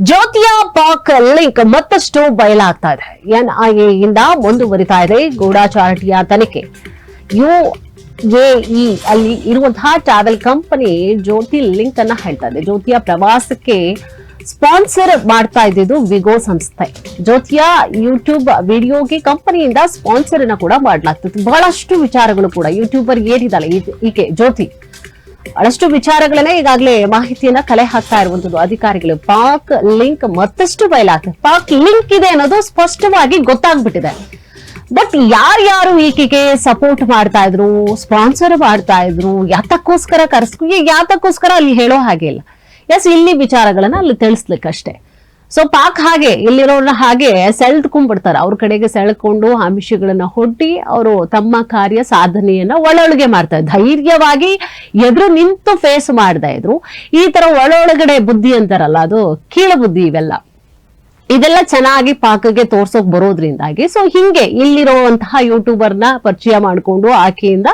ಜ್ಯೋತಿಯ ಪಾಕ್ ಲಿಂಕ್ ಮತ್ತಷ್ಟು ಬಯಲಾಗ್ತಾ ಇದೆ ಎನ್ಐಎಯಿಂದ ಮುಂದುವರಿತಾ ಇದೆ ಗೂಢಾಚಾರಟಿಯ ತನಿಖೆ. ಯು ಎಇ ಅಲ್ಲಿ ಇರುವಂತಹ ಟ್ರಾವೆಲ್ ಕಂಪನಿ ಜ್ಯೋತಿ ಲಿಂಕ್ ಅನ್ನ ಹೇಳ್ತಾ ಇದೆ ಜ್ಯೋತಿಯ ಪ್ರವಾಸಕ್ಕೆ ಸ್ಪಾನ್ಸರ್ ಮಾಡ್ತಾ ಇದ್ದಿದ್ದು ವಿಗೋ ಸಂಸ್ಥೆ. ಜ್ಯೋತಿಯ ಯೂಟ್ಯೂಬ್ ವಿಡಿಯೋಗೆ ಕಂಪನಿಯಿಂದ ಸ್ಪಾನ್ಸರ್ ಅನ್ನ ಕೂಡ ಮಾಡಲಾಗ್ತಿತ್ತು. ಬಹಳಷ್ಟು ವಿಚಾರಗಳು ಕೂಡ ಯೂಟ್ಯೂಬರ್ ಏನಿದ್ದಾಳೆ ಈಕೆ ಜ್ಯೋತಿ. ಬಹಳಷ್ಟು ವಿಚಾರಗಳನ್ನೇ ಈಗಾಗಲೇ ಮಾಹಿತಿಯನ್ನ ಕಲೆ ಹಾಕ್ತಾ ಇರುವಂತದ್ದು ಅಧಿಕಾರಿಗಳು. ಪಾಕ್ ಲಿಂಕ್ ಮತ್ತಷ್ಟು ಬಯಲಾಗ್ತದೆ. ಪಾಕ್ ಲಿಂಕ್ ಇದೆ ಅನ್ನೋದು ಸ್ಪಷ್ಟವಾಗಿ ಗೊತ್ತಾಗ್ಬಿಟ್ಟಿದೆ. ಬಟ್ ಯಾರ್ಯಾರು ಈಕೆಗೆ ಸಪೋರ್ಟ್ ಮಾಡ್ತಾ ಇದ್ರು ಸ್ಪಾನ್ಸರ್ ಮಾಡ್ತಾ ಇದ್ರು, ಯಾತಕ್ಕೋಸ್ಕರ ಕರೆಸ್ಕೊ ಯಾತಕ್ಕೋಸ್ಕರ ಅಲ್ಲಿ ಹೇಳೋ ಹಾಗೆ ಇಲ್ಲ. ಎಸ್ ಇಲ್ಲಿ ವಿಚಾರಗಳನ್ನ ಅಲ್ಲಿ ತಿಳಿಸ್ಲಿಕ್ಕಷ್ಟೇ. ಸೊ ಪಾಕ್ ಹಾಗೆ ಇಲ್ಲಿರೋರನ್ನ ಹಾಗೆ ಸೆಳೆದುಕೊಂಡ್ಬಿಡ್ತಾರೆ. ಅವ್ರ ಕಡೆಗೆ ಸೆಳೆಕೊಂಡು ಆಮಿಷಗಳನ್ನ ಹೊಡ್ಡಿ, ಅವರು ತಮ್ಮ ಕಾರ್ಯ ಸಾಧನೆಯನ್ನ ಒಳೊಳಗೆ ಮಾಡ್ತಾರೆ ಧೈರ್ಯವಾಗಿ ಎದುರು ನಿಂತು ಫೇಸ್ ಮಾಡ್ತಾ ಇದ್ರು. ಈ ತರ ಒಳೊಳಗಡೆ ಬುದ್ಧಿ ಅಂತಾರಲ್ಲ, ಅದು ಕೀಳ ಬುದ್ಧಿ ಇವೆಲ್ಲ. ಇದೆಲ್ಲ ಚೆನ್ನಾಗಿ ಪಾಕಗೆ ತೋರ್ಸೋಕ್ ಬರೋದ್ರಿಂದಾಗಿ ಸೊ ಹಿಂಗೆ ಇಲ್ಲಿರುವಂತಹ ಯೂಟ್ಯೂಬರ್ನ ಪರಿಚಯ ಮಾಡಿಕೊಂಡು ಆಕೆಯಿಂದ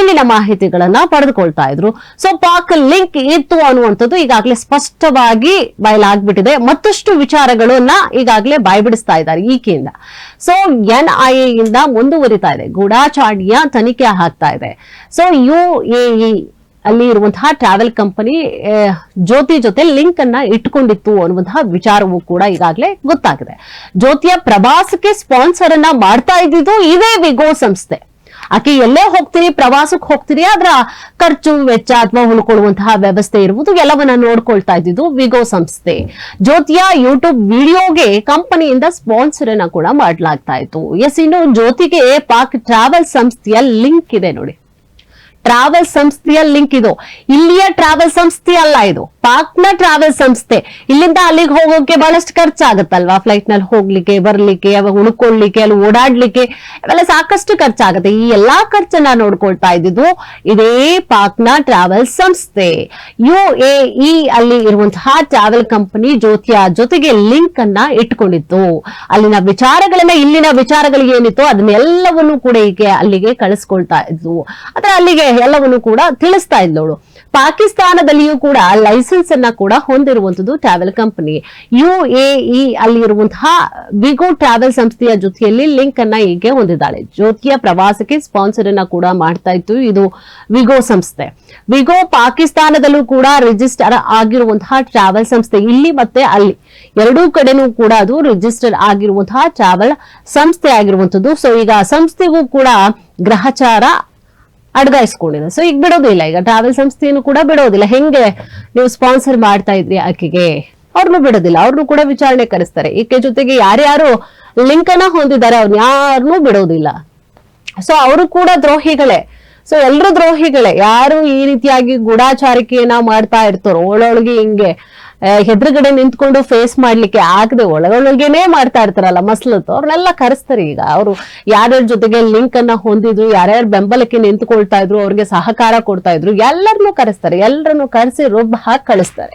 ಇಲ್ಲಿನ ಮಾಹಿತಿಗಳನ್ನ ಪಡೆದುಕೊಳ್ತಾ ಇದ್ರು. ಸೊ ಪಾಕ್ ಲಿಂಕ್ ಇತ್ತು ಅನ್ನುವಂಥದ್ದು ಈಗಾಗಲೇ ಸ್ಪಷ್ಟವಾಗಿ ಬಯಲಾಗ್ಬಿಟ್ಟಿದೆ. ಮತ್ತಷ್ಟು ವಿಚಾರಗಳನ್ನ ಈಗಾಗಲೇ ಬಾಯ್ಬಿಡಿಸ್ತಾ ಇದ್ದಾರೆ ಈಕೆಯಿಂದ. ಸೊ ಎನ್ ಐ ಇಂದ ಮುಂದುವರಿತಾ ಇದೆ. ಗೂಢಾಚಾಡಿಯ ತನಿಖೆ ಆಗ್ತಾ ಇದೆ. ಸೊ ಯು ಎ ಅಲ್ಲಿ ಇರುವಂತಹ ಟ್ರಾವೆಲ್ ಕಂಪನಿ ಜ್ಯೋತಿ ಜೊತೆ ಲಿಂಕ್ ಅನ್ನ ಇಟ್ಕೊಂಡಿತ್ತು ಅನ್ನುವಂತಹ ವಿಚಾರವೂ ಕೂಡ ಈಗಾಗಲೇ ಗೊತ್ತಾಗಿದೆ. ಜ್ಯೋತಿಯ ಪ್ರವಾಸಕ್ಕೆ ಸ್ಪಾನ್ಸರ್ ಅನ್ನ ಮಾಡ್ತಾ ಇದ್ದಿದ್ದು ಇದೇ ವಿಗೋ ಸಂಸ್ಥೆ. ಆಕೆ ಎಲ್ಲೇ ಹೋಗ್ತೀರಿ, ಪ್ರವಾಸಕ್ಕೆ ಹೋಗ್ತೀರಿ ಅದರ ಖರ್ಚು, ವೆಚ್ಚ ಅಥವಾ ಉಳ್ಕೊಳ್ಳುವಂತಹ ವ್ಯವಸ್ಥೆ ಇರುವುದು ಎಲ್ಲವನ್ನ ನೋಡ್ಕೊಳ್ತಾ ಇದ್ದಿದ್ದು ವಿಗೋ ಸಂಸ್ಥೆ. ಜ್ಯೋತಿಯ ಯೂಟ್ಯೂಬ್ ವಿಡಿಯೋಗೆ ಕಂಪನಿಯಿಂದ ಸ್ಪಾನ್ಸರ್ ಅನ್ನ ಕೂಡ ಮಾಡಲಾಗ್ತಾ ಇತ್ತು. ಎಸ್, ಇನ್ನು ಜ್ಯೋತಿಗೆ ಪಾಕ್ ಟ್ರಾವೆಲ್ ಸಂಸ್ಥೆಯ ಲಿಂಕ್ ಇದೆ ನೋಡಿ. ಟ್ರಾವೆಲ್ ಸಂಸ್ಥೆಯ ಲಿಂಕ್ ಇದು. ಇಲ್ಲಿಯ ಟ್ರಾವೆಲ್ ಸಂಸ್ಥೆ ಅಲ್ಲ ಇದು. ಪಾಕ್ನ ಟ್ರಾವೆಲ್ ಸಂಸ್ಥೆ. ಇಲ್ಲಿಂದ ಅಲ್ಲಿಗೆ ಹೋಗೋಕೆ ಬಹಳಷ್ಟು ಖರ್ಚಾಗತ್ತಲ್ವಾ? ಫ್ಲೈಟ್ನಲ್ಲಿ ಹೋಗ್ಲಿಕ್ಕೆ, ಬರ್ಲಿಕ್ಕೆ ಅವಾಗ ಉಳ್ಕೊಳ್ಲಿಕ್ಕೆ ಅಲ್ಲಿ ಓಡಾಡ್ಲಿಕ್ಕೆ ಅವೆಲ್ಲ ಸಾಕಷ್ಟು ಖರ್ಚಾಗುತ್ತೆ. ಈ ಎಲ್ಲಾ ಖರ್ಚನ್ನ ನೋಡ್ಕೊಳ್ತಾ ಇದ್ದಿದ್ದು ಇದೇ ಪಾಕ್ನ ಟ್ರಾವೆಲ್ ಸಂಸ್ಥೆ. ಯು ಎ ಇ ಅಲ್ಲಿ ಇರುವಂತಹ ಟ್ರಾವೆಲ್ ಕಂಪನಿ ಜ್ಯೋತಿಯ ಜೊತೆಗೆ ಲಿಂಕ್ ಅನ್ನ ಇಟ್ಕೊಂಡಿತ್ತು. ಅಲ್ಲಿನ ವಿಚಾರಗಳನ್ನ, ಇಲ್ಲಿನ ವಿಚಾರಗಳಿಗೆ ಏನಿತ್ತು ಅದನ್ನೆಲ್ಲವನ್ನು ಕೂಡ ಈಗ ಅಲ್ಲಿಗೆ ಕಳಿಸ್ಕೊಳ್ತಾ ಇದ್ವು ಅದರ ಅಲ್ಲಿಗೆ ಎಲ್ಲವನ್ನು ಕೂಡ ತಿಳಿಸ್ತಾ ಇದ್ದವಳು ಪಾಕಿಸ್ತಾನದಲ್ಲಿಯೂ ಕೂಡ ಲೈಸೆನ್ಸ್ ಅನ್ನ ಕೂಡ ಹೊಂದಿರುವಂತದ್ದು travel company U A E ಅಲ್ಲಿ ಇರುವಂತಹ ವಿಗೋ ಟ್ರಾವೆಲ್ ಸಂಸ್ಥೆಯ ಜೊತೆಯಲ್ಲಿ ಲಿಂಕ್ ಅನ್ನ ಹೀಗೆ ಹೊಂದಿದ್ದಾಳೆ. ಜ್ಯೋತಿಯ ಪ್ರವಾಸಕ್ಕೆ ಸ್ಪಾನ್ಸರ್ ಅನ್ನ ಕೂಡ ಮಾಡ್ತಾ ಇತ್ತು ಇದು ವಿಗೋ ಸಂಸ್ಥೆ. ವಿಗೋ ಪಾಕಿಸ್ತಾನದಲ್ಲೂ ಕೂಡ ರಿಜಿಸ್ಟರ್ ಆಗಿರುವಂತಹ ಟ್ರಾವೆಲ್ ಸಂಸ್ಥೆ. ಇಲ್ಲಿ ಮತ್ತೆ ಅಲ್ಲಿ ಎರಡೂ ಕಡೆನೂ ಕೂಡ ಅದು ರಿಜಿಸ್ಟರ್ ಆಗಿರುವಂತಹ ಟ್ರಾವೆಲ್ ಸಂಸ್ಥೆ ಆಗಿರುವಂತದ್ದು. ಸೊ ಈಗ ಸಂಸ್ಥೆಗೂ ಕೂಡ ಗ್ರಹಚಾರ ಅಡ್ಗಾಯಿಸ್ಕೊಂಡಿದೆ ಸೊ ಈಗ ಬಿಡೋದಿಲ್ಲ. ಈಗ ಟ್ರಾವೆಲ್ ಸಂಸ್ಥೆಯನ್ನು ಕೂಡ ಬಿಡೋದಿಲ್ಲ. ಹೆಂಗೆ ನೀವು ಸ್ಪಾನ್ಸರ್ ಮಾಡ್ತಾ ಇದ್ರಿ ಆಕೆಗೆ? ಅವ್ರನ್ನು ಬಿಡೋದಿಲ್ಲ. ಅವ್ರನ್ನು ಕೂಡ ವಿಚಾರಣೆ ಕರೆಸ್ತಾರೆ. ಈಕೆ ಜೊತೆಗೆ ಯಾರ್ಯಾರು ಲಿಂಕ್ ಅನ್ನ ಹೊಂದಿದ್ದಾರೆ, ಅವ್ರನ್ನ ಯಾರನ್ನೂ ಬಿಡೋದಿಲ್ಲ. ಸೊ ಅವರು ಕೂಡ ದ್ರೋಹಿಗಳೇ. ಸೊ ಎಲ್ರು ದ್ರೋಹಿಗಳೇ. ಯಾರು ಈ ರೀತಿಯಾಗಿ ಗೂಢಾಚಾರಿಕೆಯನ್ನ ಮಾಡ್ತಾ ಇರ್ತಾರೋ, ಒಳೊಳಗೆ ಹಿಂಗೆ ಆ, ಎದುರುಗಡೆ ನಿಂತ್ಕೊಂಡು ಫೇಸ್ ಮಾಡ್ಲಿಕ್ಕೆ ಆಗದೆ ಒಳಗೊಳಗೇನೆ ಮಾಡ್ತಾ ಇರ್ತಾರಲ್ಲ ಮಸ್ಲತ್ತು ಅವ್ರನ್ನೆಲ್ಲ ಕರೆಸ್ತಾರೆ ಈಗ. ಅವರು ಯಾರ್ಯಾರ ಜೊತೆಗೆ ಲಿಂಕ್ ಅನ್ನ ಹೊಂದಿದ್ರು ಯಾರ್ಯಾರ ಬೆಂಬಲಕ್ಕೆ ನಿಂತ್ಕೊಳ್ತಾ ಇದ್ರು ಅವ್ರಿಗೆ ಸಹಕಾರ ಕೊಡ್ತಾ ಇದ್ರು ಎಲ್ಲರನ್ನೂ ಕರೆಸ್ತಾರೆ. ಎಲ್ಲರನ್ನು ಕರೆಸಿ ರುಬ್ಬ ಹಾಕಿ ಕಳಿಸ್ತಾರೆ.